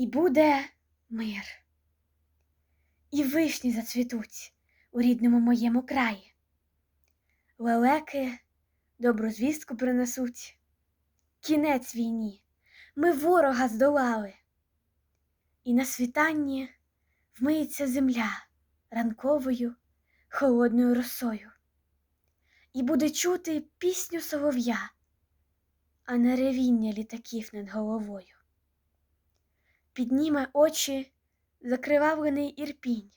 і буде мир. І вишні зацвітуть у рідному моєму краї. Лелеки добру звістку принесуть. Кінець війні, ми ворога здолали. І на світанні вмиється земля ранковою холодною росою. І буде чути пісню солов'я, а не ревіння літаків над головою. Підніме очі закривавлений ірпінь,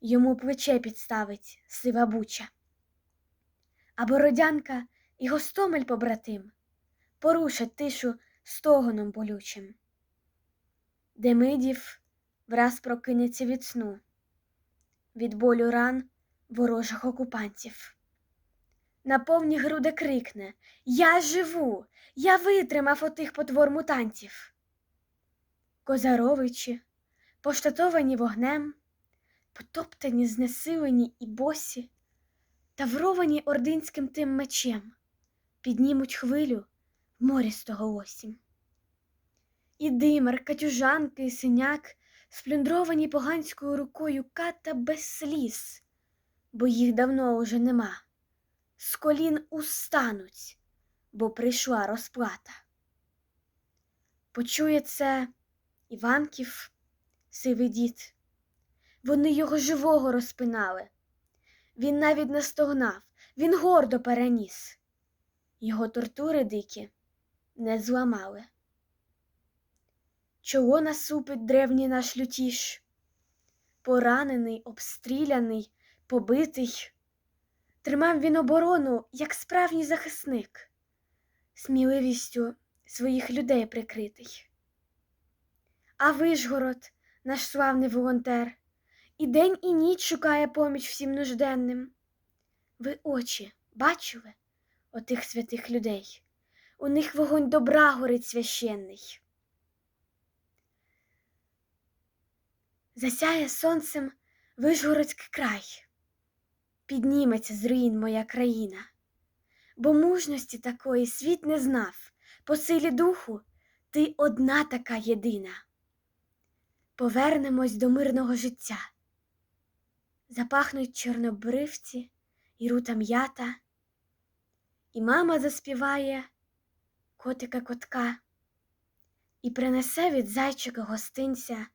йому плече підставить сива буча. А бородянка і гостомель побратим порушать тишу стогоном болючим. Демидів враз прокинеться від сну, від болю ран ворожих окупантів. На повні груди крикне Я живу, я витримав отих потвор мутантів. Козаровичі, поштатовані вогнем, потоптані, знесилені і босі, тавровані ординським тим мечем, піднімуть хвилю в морі стого осінь. І димар, катюжанки, і синяк, сплюндровані поганською рукою ката без сліз, бо їх давно уже нема. З колін устануть, бо прийшла розплата. Почує це Іванків, сивий дід. Вони його живого розпинали. Він навіть не стогнав, він гордо переніс. Його тортури дикі не зламали. Чого насупить древній наш лютіш? Поранений, обстріляний, побитий. Тримав він оборону, як справжній захисник, сміливістю своїх людей прикритий. А Вишгород, наш славний волонтер, і день, і ніч шукає поміч всім нужденним. Ви очі бачили отих святих людей? У них вогонь добра горить священний. Засяє сонцем Вишгородський край, підніметься з руїн моя країна, бо мужності такої світ не знав, по силі духу ти одна така єдина. Повернемось до мирного життя. Запахнуть чорнобривці і рута м'ята, і мама заспіває котика котка і принесе від зайчика гостинця